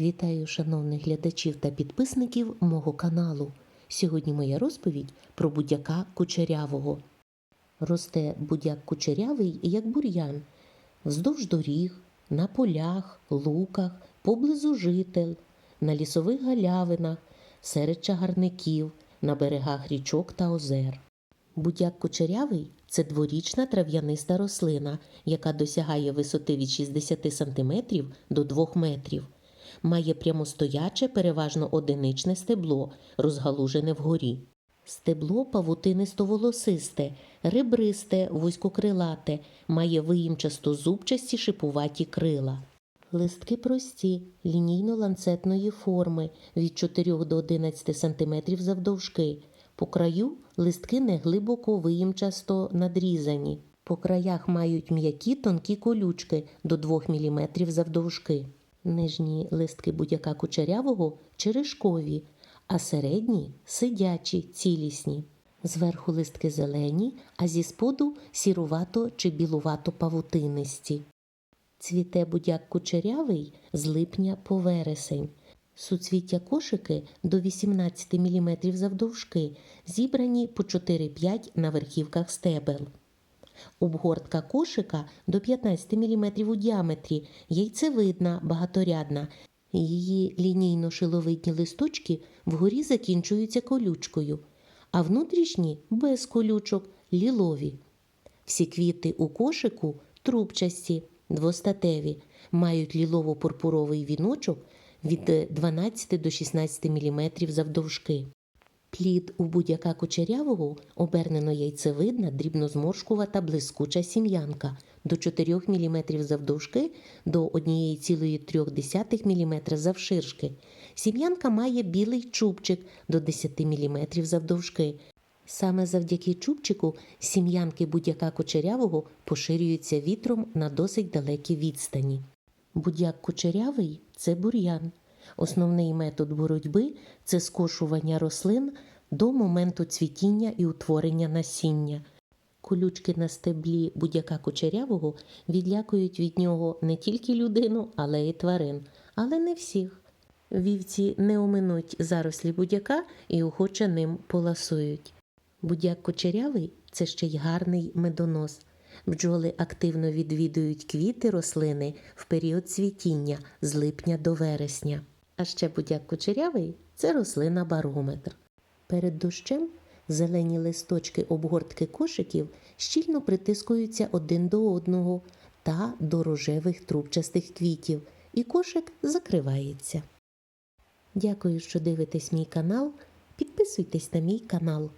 Вітаю шановних глядачів та підписників мого каналу. Сьогодні моя розповідь про будяка кучерявого. Росте будяк кучерявий як бур'ян, вздовж доріг, на полях, луках, поблизу житель, на лісових галявинах, серед чагарників, на берегах річок та озер. Будяк кучерявий це дворічна трав'яниста рослина, яка досягає висоти від 60 см до 2 метрів. Має прямостояче, переважно одиничне стебло, розгалужене вгорі. Стебло павутинисто-волосисте, ребристе, вузькокрилате, має виїмчасто зубчасті шипуваті крила. Листки прості, лінійно-ланцетної форми від 4 до 11 см завдовжки. По краю листки неглибоко виїмчасто надрізані. По краях мають м'які тонкі колючки до 2 мм завдовжки. Нижні листки будяка кучерявого черешкові, а середні сидячі, цілісні. Зверху листки зелені, а зі споду сірувато чи білувато павутинисті. Цвіте будяк кучерявий з липня по вересень. Суцвіття кошики до 18 мм завдовжки, зібрані по 4-5 на верхівках стебел. Обгортка кошика до 15 мм у діаметрі, яйцевидна, багаторядна. Її лінійно-шиловидні листочки вгорі закінчуються колючкою, а внутрішні без колючок лілові. Всі квіти у кошику трубчасті, двостатеві, мають лілово-пурпуровий віночок від 12 до 16 мм завдовжки. Плід у будяка кучерявого обернено яйцевидна, дрібнозморшкувата блискуча сім'янка до 4 мм завдовжки до 1,3 мм завширшки. Сім'янка має білий чубчик до 10 мм завдовжки. Саме завдяки чубчику сім'янки будяка кучерявого поширюються вітром на досить далекі відстані. Будяк кучерявий це бур'ян. Основний метод боротьби це скошування рослин до моменту цвітіння і утворення насіння. Колючки на стеблі будяка кучерявого відлякують від нього не тільки людину, але й тварин, але не всіх. Вівці не оминуть зарослі будяка і охоче ним поласують. Будяк кучерявий це ще й гарний медонос. Бджоли активно відвідують квіти рослини в період цвітіння з липня до вересня. А ще будяк кучерявий це рослина барометр. Перед дощем зелені листочки обгортки кошиків щільно притискуються один до одного та до рожевих трубчастих квітів, і кошик закривається. Дякую, що дивитесь мій канал. Підписуйтесь на мій канал.